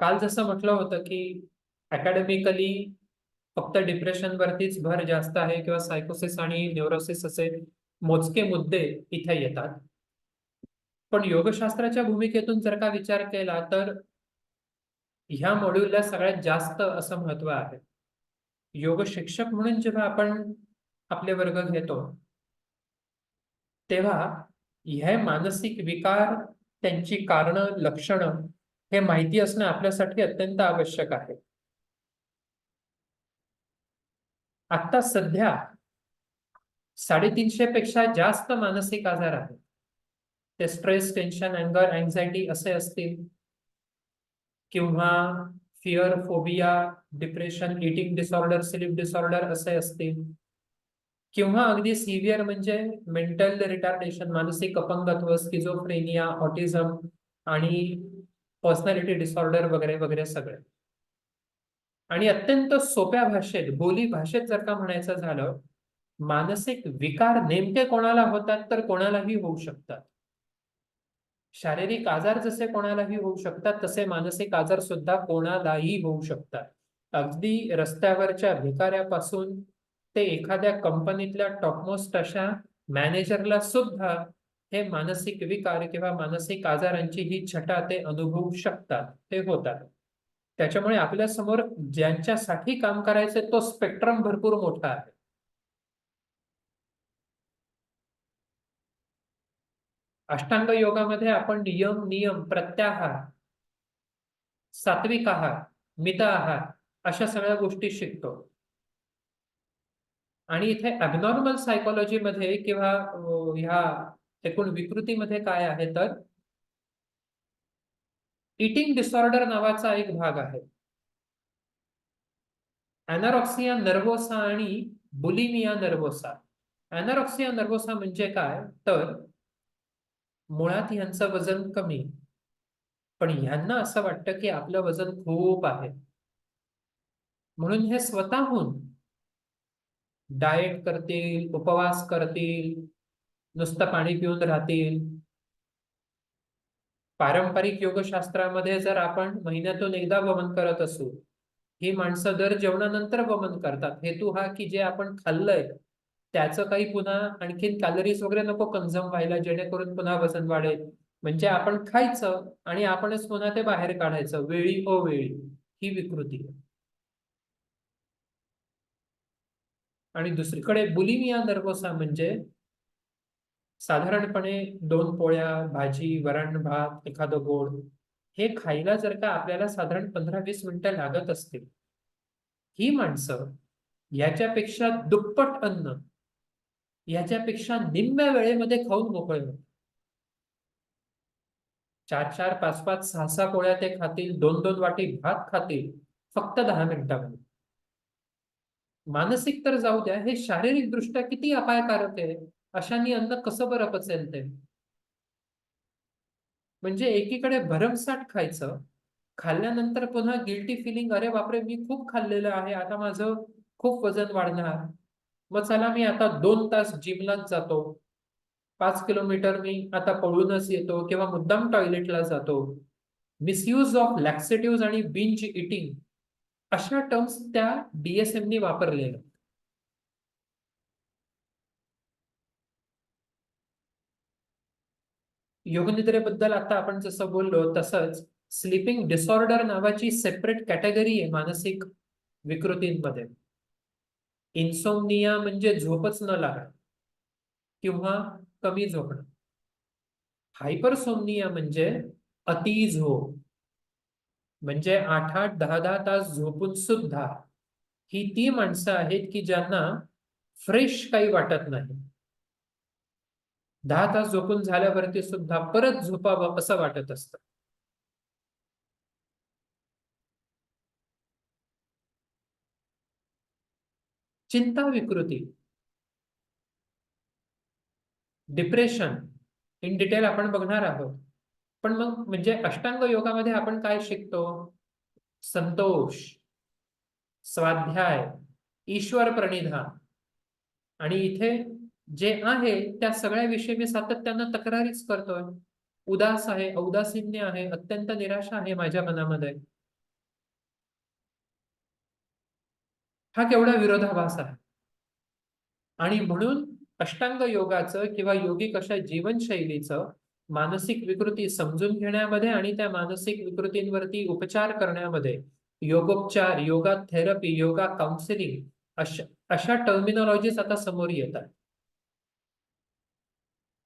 काल जसं म्हटलं होतं की अकॅडमिकली फक्त डिप्रेशन वरतीच भर जास्त आहे किंवा सायकोसिस आणि न्यूरोसिस असे मोजके मुद्दे इथे येतात. पण योगशास्त्राच्या भूमिकेतून जर का विचार केला तर ह्या मॉड्यूलला सगळ्यात जास्त असं महत्त्व आहे. योग शिक्षक म्हणून जेव्हा आपण आपले वर्ग घेतो तेव्हा हे मानसिक विकार त्यांची कारणं लक्षणं हे माहिती असणं आपल्यासाठी अत्यंत आवश्यक आहे. आता सध्या साडेतीनशे पेक्षा जास्त मानसिक आजार आहेत. ते स्ट्रेस टेन्शन अँगर अँझायटी असे असतील. किंवा fear phobia depression eating disorder sleep disorder असे असतील. किंवा अगदी सिव्हिअर म्हणजे मेंटल रिटार्डेशन मानसिक अपंगत्व स्किझोफ्रेनिया ऑटिझम आणि पर्सनॅलिटी डिसऑर्डर वगैरे वगैरे सगळे. आणि अत्यंत सोप्या भाषेत बोली भाषेत जर का म्हणायचं झालं मानसिक विकार नेमके कोणाला होतात तर कोणालाही होऊ शकतात. शारीरिक आजार जसे कोणालाही होऊ शकतात तसे मानसिक आजार सुद्धा कोणालाही होऊ शकतात. अगदी रस्त्यावरच्या भिकाऱ्यापासून ते एखाद्या कंपनीतल्या टॉपमोस्ट अशा मॅनेजरला सुद्धा हे मानसिक विकार किंवा मानसिक आजारांची ही छटा ते अनुभवू शकतात ते होतात. त्याच्यामुळे आपल्यासमोर ज्यांच्यासाठी काम करायचे तो स्पेक्ट्रम भरपूर मोठा आहे. अष्टांग योगामध्ये आपण नियम नियम प्रत्याहार सात्विक आहार मित आहार अशा सगळ्या गोष्टी शिकतो. आणि इथे अबनॉर्मल सायकोलॉजीमध्ये किंवा ह्या एकूण विकृतीमध्ये काय आहे तर? इटिंग डिसऑर्डर नावाचा एक भाग आहे. अॅनारॉक्सिया नर्वोसा आणि बुलिमिया नर्वोसा अॅनारॉक्सिया नर्वोसा म्हणजे काय? तर मुळात यांचं वजन कमी. पण ह्यांना असं वाटतं की आपलं वजन खूप आहे. म्हणून हे स्वतःहून डाएट करतील उपवास करतील नुसतं पाणी पिऊन राहतील. पारंपरिक योगशास्त्रामध्ये जर आपण महिन्यातून एकदा वमन करत असू ही माणसं दर जेवणानंतर वमन करतात. हेतू हा की जे आपण खाल्लंय त्याचं काही पुन्हा आणखीन कॅलरीज वगैरे नको कन्झ्युम व्हायला जेणेकरून पुन्हा वजन वाढेल. म्हणजे आपण खायचं आणि आपणच पुन्हा ते बाहेर काढायचं वेळी अवेळी ही विकृती. आहे आणि दुसरीकडे बुलिमिया नर्वसा म्हणजे साधारणपणे दोन पोळ्या भाजी वरण भात एखादं गोड हे खायला जर का आपल्याला साधारण पंधरा वीस मिनिटं लागत असतील ही माणसं याच्यापेक्षा दुप्पट अन्न याच्यापेक्षा निम्म्या वेळेमध्ये खाऊन मोकळे होते चार चार पाच पाच सहा सहा पोळ्या ते खातील दोन दोन वाटी भात खातील फक्त दहा मिनिटामध्ये. मानसिक तर जाऊ द्या हे शारीरिक दृष्ट्या किती अपायकारक आहे. अशानी अन्न कसं बरं पचेल ते? म्हणजे एकीकडे भरमसाठ खायचं खाल्ल्यानंतर पुन्हा गिल्टी फिलिंग अरे बापरे मी खूप खाल्लेलं आहे आता माझं खूप वजन वाढणार. मग चला मी आता दोन तास जिमलाच जातो. पाच किलोमीटर मी आता पळूनच येतो किंवा मुद्दाम टॉयलेटला जातो. मिसयूज ऑफ लॅक्सेटिव्ह आणि बिंच इटिंग अशा टर्म्स त्या डीएसएमनी वापरलेल्या. योगनिद्रेबद्दल आता आपण जसं बोललो तसंच स्लीपिंग डिसऑर्डर नावाची सेपरेट कॅटेगरी आहे मानसिक विकृतींमध्ये. इन्सोमनिया म्हणजे झोपच न लागणं किंवा कमी झोपणं. हायपरसोमनिया म्हणजे अति झोप. म्हणजे आठ आठ दहा दहा तास झोपून सुद्धा ही ती माणसं आहेत की ज्यांना फ्रेश काही वाटत नाही. दहा तास झोपून झाल्यावरती सुद्धा परत झोपावं असं वाटत असतं. चिंता विकृती. डिप्रेशन इन डिटेल आपण बघणार आहोत. पण मग म्हणजे अष्टांग योगामध्ये आपण काय शिकतो? संतोष स्वाध्याय ईश्वर प्रणिधान आणि इथे जे आहे त्या सगळ्याविषयी मी सातत्यानं तक्रारीच करतोय. उदास आहे औदासीन्य आहे अत्यंत निराशा आहे माझ्या मनामध्ये. हा केवढा विरोधाभास आहे. आणि म्हणून अष्टांग योगाचं किंवा योगिक अशा जीवनशैलीचं मानसिक विकृती समजून घेण्यामध्ये आणि त्या मानसिक विकृतींवरती उपचार करण्यामध्ये योगोपचार योगा थेरपी योगा काउन्सिलिंग अशा अशा टर्मिनॉलॉजीज आता समोर येतात.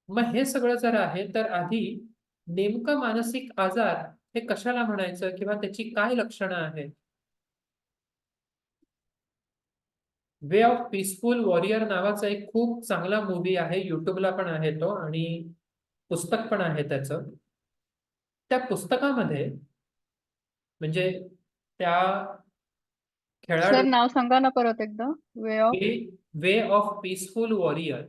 मग हे सगळं जर आहे तर आधी नेमकं मानसिक आजार हे कशाला म्हणायचं किंवा त्याची काय लक्षणं आहेत? वे ऑफ पीसफुल वॉरियर नावाचा एक खूप चांगला मूवी आहे युट्यूबला पण आहे तो आणि पुस्तक पण आहे त्याचं. त्या पुस्तकामध्ये म्हणजे त्या सर खेळाडू नाव सांगा ना परत एकदा. Way of way of peaceful warrior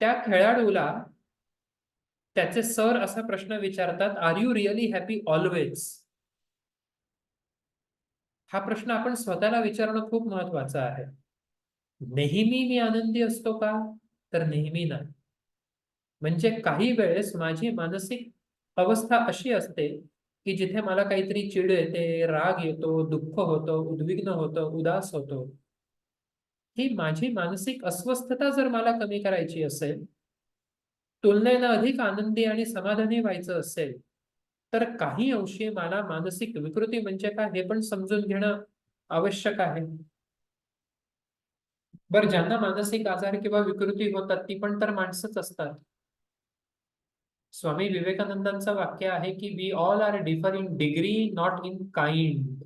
त्या खेळाडूला त्याचे सर असा प्रश्न विचारतात are you really happy always हा प्रश्न आपण स्वतःला विचारणं खूप महत्वाचं आहे. नेहमी मी आनंदी असतो का? तर नेहमी नाही. म्हणजे काही वेळेस माझी मानसिक अवस्था अशी असते की जिथे मला काहीतरी चिड येते राग येतो दुःख होतं उद्विग्न होतं उदास होतो. ही माझी मानसिक अस्वस्थता जर मला कमी करायची असेल तुलनेनं अधिक आनंदी आणि समाधानी व्हायचं असेल तर काही अंशी मला मानसिक विकृती म्हणजे काय हे पण समजून घेणं आवश्यक आहे. बर ज्यांना मानसिक आजार किंवा विकृती होतात ती पण तर माणसंच असतात. स्वामी विवेकानंदांचं वाक्य आहे की we all are differ in degree not in kind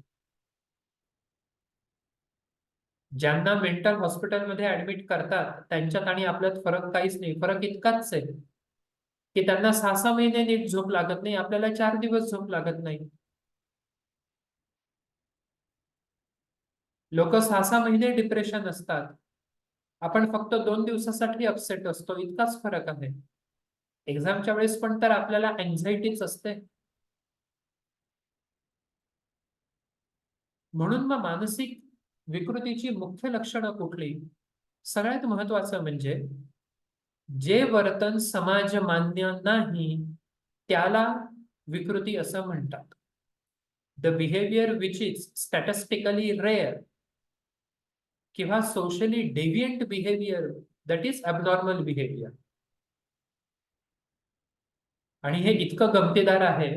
ज्यांना मेंटल हॉस्पिटलमध्ये ऍडमिट करतात त्यांच्यात आणि आपल्यात फरक काहीच नाही. फरक इतकाच आहे की त्यांना सहा सहा महिने नीट झोप लागत नाही आपल्याला चार दिवस झोप लागत नाही. लोक सहा सहा महिने डिप्रेशन असतात. आपण फक्त दोन दिवसासाठी अपसेट असतो. इतकाच फरक आहे. एक्झामच्या वेळेस पण तर आपल्याला अँझायटीच असते. म्हणून मग मानसिक विकृतीची मुख्य लक्षणं कुठली? सगळ्यात महत्वाचं म्हणजे जे वर्तन समाज मान्य नाही त्याला विकृती असं म्हणतात. The behaviour which is statistically rare किंवा socially deviant behaviour that is abnormal behaviour आणि हे इतकं गमतीदार आहे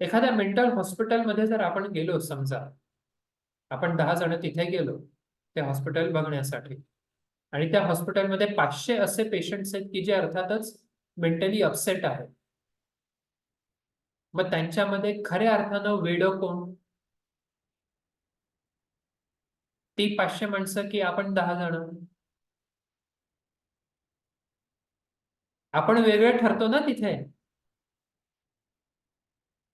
एखाद्या मेंटल हॉस्पिटलमध्ये जर आपण गेलो समजा आपण दहा जण तिथे गेलो ते हॉस्पिटल बघण्यासाठी. आणि त्या हॉस्पिटलमध्ये पाचशे असे पेशंट्स आहेत की जे अर्थातच मेंटली अपसेट आहेत. मग त्यांच्यामध्ये खऱ्या अर्थानं वेडं कोण? ती पाचशे माणसं की आपण दहा जण? आपण वेगळे ठरतो ना तिथे.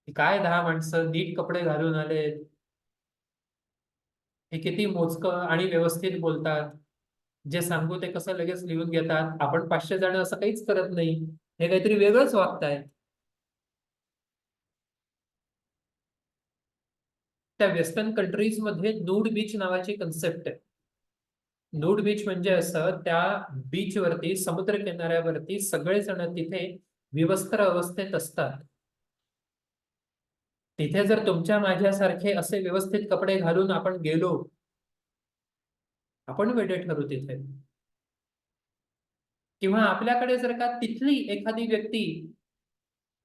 काय दहा माणसं नीट कपडे घालून आलेत? हे किती मोजकं आणि व्यवस्थित बोलतात. जे सांगू ते कसं लगेच लिहून घेतात. आपण पाचशे जण असं काहीच करत नाही. हे काहीतरी वेगळंच वागताय. त्या वेस्टर्न कंट्रीजमध्ये नूड बीच नावाची कन्सेप्ट आहे. नूड बीच म्हणजे असं त्या बीच वरती समुद्र किनाऱ्यावरती सगळेजण तिथे विवस्त्र अवस्थेत असतात. तिथे जर तुमच्या माझ्यासारखे असे व्यवस्थित कपडे घालून आपण गेलो आपण वेडे ठरू तिथे. किंवा आपल्याकडे जर का तिथली एखादी व्यक्ती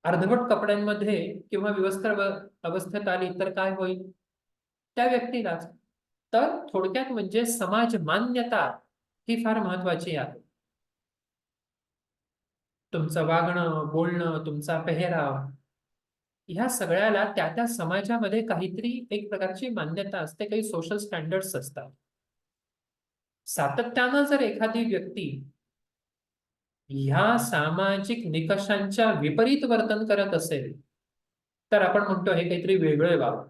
अर्धवट कपड्यांमध्ये किंवा विवस्त्र अवस्थेत आली तर काय होईल? त्या व्यक्तीलाच. तर थोडक्यात म्हणजे समाज मान्यता ही फार महत्वाची आहे. तुमचं वागणं बोलणं तुमचा पेहराव ह्या सगळ्याला त्या त्या समाजामध्ये काहीतरी एक प्रकारची मान्यता असते काही सोशल स्टँडर्ड्स असतात. सातत्यानं जर एखादी व्यक्ती ह्या सामाजिक निकषांच्या विपरीत वर्तन करत असेल तर आपण म्हणतो हे काहीतरी वेगळे व्हावं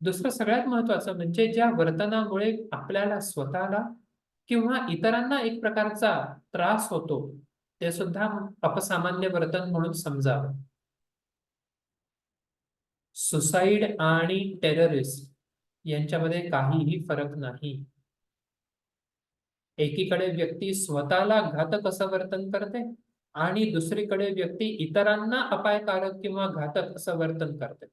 दुसरं सगळ्यात महत्वाचं म्हणजे ज्या वर्तनामुळे आपल्याला स्वतःला किंवा इतरांना एक प्रकारचा त्रास होतो ते सुद्धा अपसामान्य वर्तन म्हणून समजावं. सुसाईड आणि टेररिस्ट यांच्यामध्ये काहीही फरक नाही. एकीकडे व्यक्ती स्वतःला घातक असं वर्तन करते आणि दुसरीकडे व्यक्ती इतरांना अपायकारक किंवा घातक असं वर्तन करते.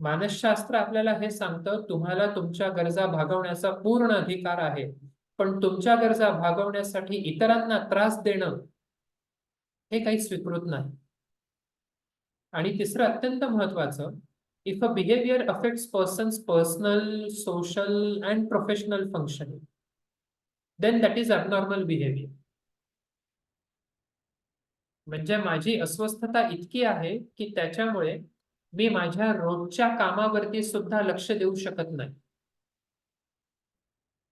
मानसशास्त्र आपल्याला हे सांगतं तुम्हाला तुमच्या गरजा भागवण्याचा पूर्ण अधिकार आहे. पण तुमच्या गरजा भागवण्यासाठी इतरांना त्रास देणं हे काही स्वीकृत नाही. आणि तिसरं अत्यंत महत्वाचं if a behaviour affects person's personal social and professional functioning then that is abnormal behaviour म्हणजे माझी अस्वस्थता इतकी आहे की त्याच्यामुळे मी माझ्या रोजच्या कामावरती सुद्धा लक्ष देऊ शकत नाही.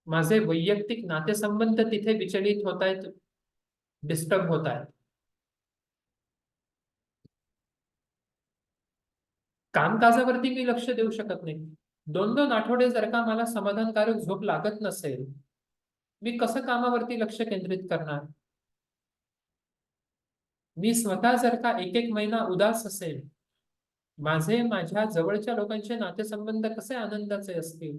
माझे वैयक्तिक नातेसंबंध तिथे विचलित होत आहेत डिस्टर्ब होत आहेत कामकाजावरती मी लक्ष देऊ शकत नाही. दोन दोन आठवडे जर का मला समाधानकारक झोप लागत नसेल मी कसं कामावरती लक्ष केंद्रित करणार? मी स्वतः जर का एक एक महिना उदास असेल माझे माझ्या जवळच्या लोकांचे नातेसंबंध कसे आनंदाचे असतील?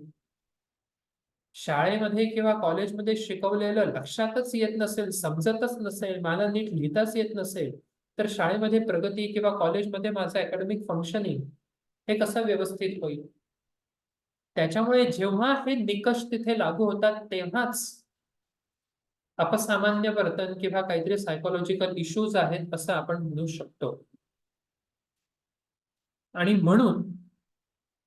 शाळेमध्ये किंवा कॉलेजमध्ये शिकवलेलं लक्षातच येत नसेल समजतच नसेल मला नीट लिहिताच येत नसेल तर शाळेमध्ये प्रगती किंवा कॉलेजमध्ये माझं अकॅडमिक फंक्शनिंग हे कसं व्यवस्थित होईल? त्याच्यामुळे जेव्हा हे निकष तिथे लागू होतात तेव्हाच अपसामान्य वर्तन किंवा काहीतरी सायकोलॉजिकल इश्यूज आहेत असं आपण म्हणू शकतो. आणि म्हणून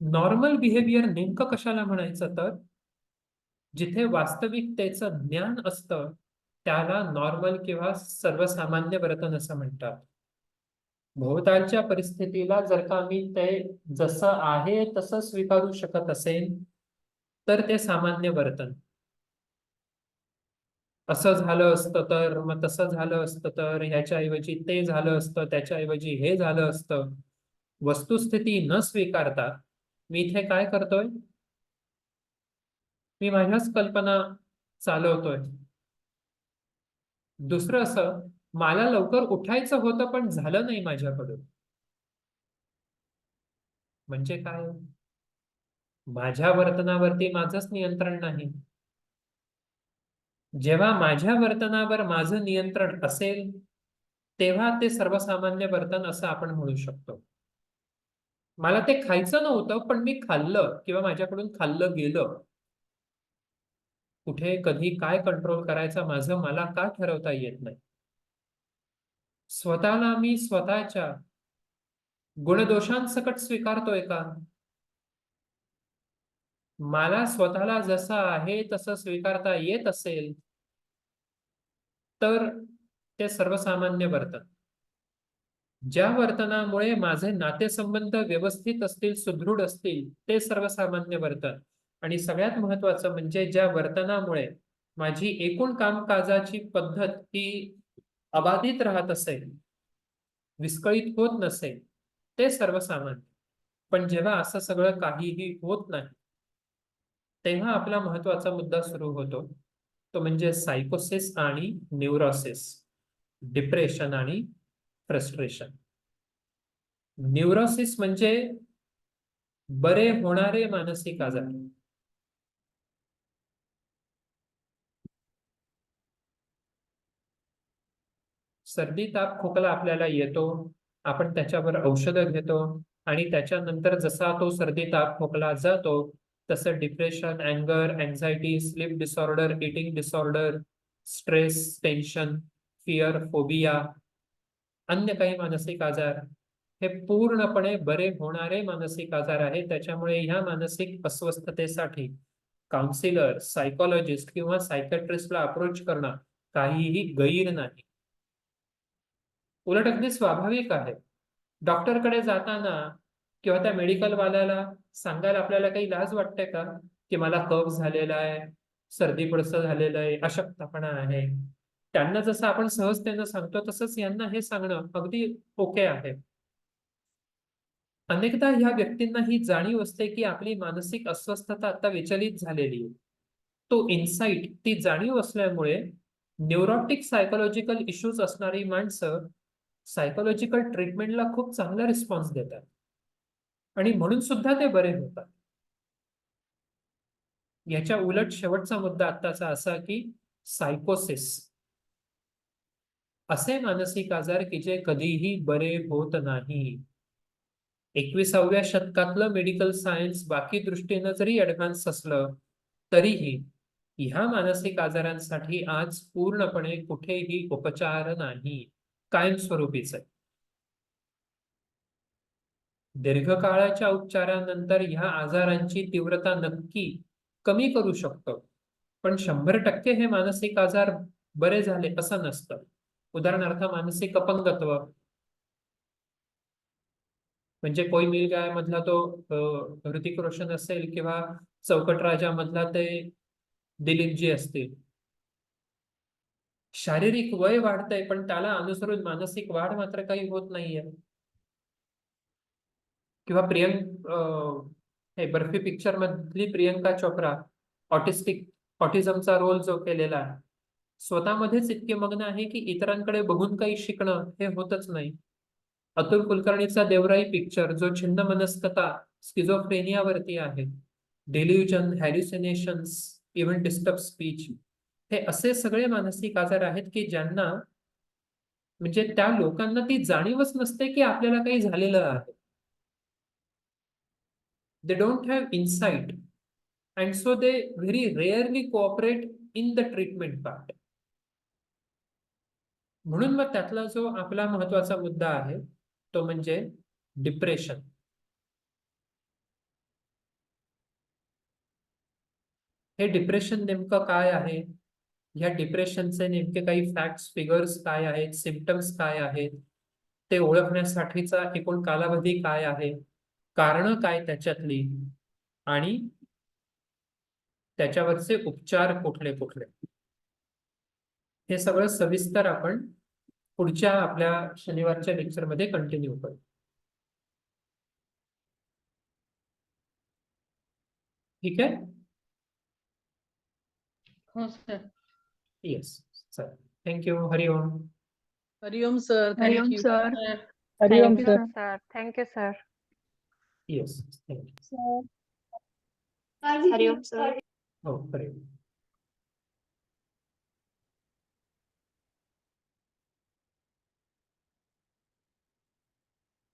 नॉर्मल बिहेवियर नेमकं कशाला म्हणायचं तर जिथे वास्तविकतेचं ज्ञान असतं त्याला नॉर्मल किंवा सर्वसामान्य वर्तन असं म्हणतात. भोवतालच्या परिस्थितीला जर का मी ते जसं आहे तसं स्वीकारू शकत असेल तर ते सामान्य वर्तन असं झालं असतं तर मग तसं झालं असतं तर ह्याच्याऐवजी ते झालं असतं त्याच्याऐवजी हे झालं असतं. वस्तुस्थिती न स्वीकारता मी इथे काय करतोय? मी माझ्याच कल्पना चालवतोय. दुसरं असं मला लवकर उठायचं होतं पण झालं नाही माझ्याकडून. म्हणजे काय? माझ्या वर्तनावरती माझंच नियंत्रण नाही. जेव्हा माझ्या वर्तनावर माझं नियंत्रण असेल तेव्हा ते सर्वसामान्य वर्तन असं आपण म्हणू शकतो. मला ते खायचं नव्हतं पण मी खाल्लं किंवा माझ्याकडून खाल्लं गेलं. कुठे कधी काय कंट्रोल करायचा माझं मला का ठरवता येत नाही? स्वतःला मी स्वतःच्या गुणदोषांसकट स्वीकारतोय का? मला स्वतःला जसं आहे तसं स्वीकारता येत असेल तर ते सर्वसामान्य वर्तन. ज्या वर्तनामुळे माझे नातेसंबंध व्यवस्थित असतील सुदृढ असतील ते सर्वसामान्य वर्तन. आणि सगळ्यात महत्वाचं म्हणजे ज्या वर्तनामुळे माझी एकूण कामकाजाची पद्धत ही अबाधित राहत असेल विस्कळीत होत नसेल ते सर्वसामान्य. पण जेव्हा असं सगळं काहीही होत नाही तेव्हा आपला महत्त्वाचा मुद्दा सुरू होतो. तो म्हणजे सायकोसिस आणि न्यूरोसिस डिप्रेशन आणि फ्रस्ट्रेशन न्यूरोसिस म्हणजे बरे होणारे मानसिक आजार. सर्दी ताप खोकला आपल्याला येतो आपण त्याच्यावर औषधं घेतो आणि त्याच्यानंतर जसा तो सर्दी ताप खोकला जातो तसं depression अँगर anxiety sleep disorder eating disorder stress tension fear phobia अन्य काही मानसिक आजार हे पूर्णपणे बरे होणारे मानसिक आजार आहेत. त्याच्यामुळे ह्या मानसिक अस्वस्थतेसाठी काउन्सिलर सायकोलॉजिस्ट किंवा सायकॅट्रिस्टला अप्रोच करणं काहीही गैर नाही. उलट अगदी स्वाभाविक आहे. डॉक्टरकडे जाताना किंवा त्या मेडिकल वाल्याला सांगायला आपल्याला काही लाज वाटते का? की मला कफ झालेला आहे सर्दी पडसं झालेलं आहे अशक्तपणा आहे. त्यांना जसं आपण सहजतेनं सांगतो तसंच यांना हे सांगणं अगदी ओके आहे. अनेकदा ह्या व्यक्तींना ही जाणीव असते की आपली मानसिक अस्वस्थता आता विचलित झालेली आहे. तो इन्साइट ती जाणीव असल्यामुळे न्यूरोटिक सायकोलॉजिकल इश्यूज असणारी माणसं सायकोलॉजिकल ट्रीटमेंटला खूप चांगला रिस्पॉन्स देतात. आणि म्हणून सुद्धा ते बरे होतात. याच्या उलट शेवटचा मुद्दा आत्ताचा असा की सायकोसिस असे मानसिक आजार की जे कधीही बरे होत नाही. एकविसाव्या शतकातलं मेडिकल सायन्स बाकी दृष्टीनं जरी ऍडव्हान्स असलं तरीही ह्या मानसिक आजारांसाठी आज पूर्णपणे कुठेही उपचार नाही. कायमस्वरूपीच आहे. दीर्घकाळाच्या उपचारानंतर ह्या आजारांची तीव्रता नक्की कमी करू शकतो. पण शंभर टक्के हे मानसिक आजार बरे झाले असं नसतं. उदाहरणार्थ मानसिक अपंगत्व. म्हणजे कोई मिल गया मधला तो ऋतिक रोशन असेल किंवा चौकट राजा मधला ते दिलीपजी असतील. शारीरिक वय वाढतंय पण त्याला अनुसरून मानसिक वाढ मात्र काही होत नाहीये. किंवा प्रियंक हे बर्फी पिक्चर मधली प्रियंका चोप्रा ऑटिस्टिक ऑटिझमचा रोल जो केलेला आहे स्वतःमध्येच इतके मग्न आहे की इतरांकडे बघून काही शिकणं हे होतच नाही. अतुल कुलकर्णीचा देवराई पिक्चर जो छिन्न मनस्कता स्किझोफ्रेनियावरती आहे. Delusion hallucinations even disturb speech हे असे सगळे मानसिक आजार आहेत की ज्यांना म्हणजे त्या लोकांना ती जाणीवच नसते की आपल्याला काही झालेलं आहे. They don't have insight and so they very rarely cooperate in the treatment part म्हणून मग त्यातला जो आपला महत्त्वाचा मुद्दा आहे तो म्हणजे डिप्रेशन हे डिप्रेशन नेमकं काय आहे? ह्या डिप्रेशनचे नेमके काही फॅक्ट्स फिगर्स काय आहेत सिम्पटम्स काय आहेत ते ओळखण्यासाठीचा एकूण कालावधी काय आहे कारण काय त्याच्यातली आणि त्याच्यावरचे उपचार कुठले कुठले. हे सगळं सविस्तर आपण पुढच्या आपल्या शनिवारच्या लेक्चरमध्ये कंटिन्यू करू. ठीक आहे? हो sir Yes, sir. Thank you. Hari Om. Hari Om, sir. Hari Thank Om, you. sir. Hari Om, sir. sir. Thank you, sir. Yes, thank you. Hari Om, sir. Oh, Hari Om.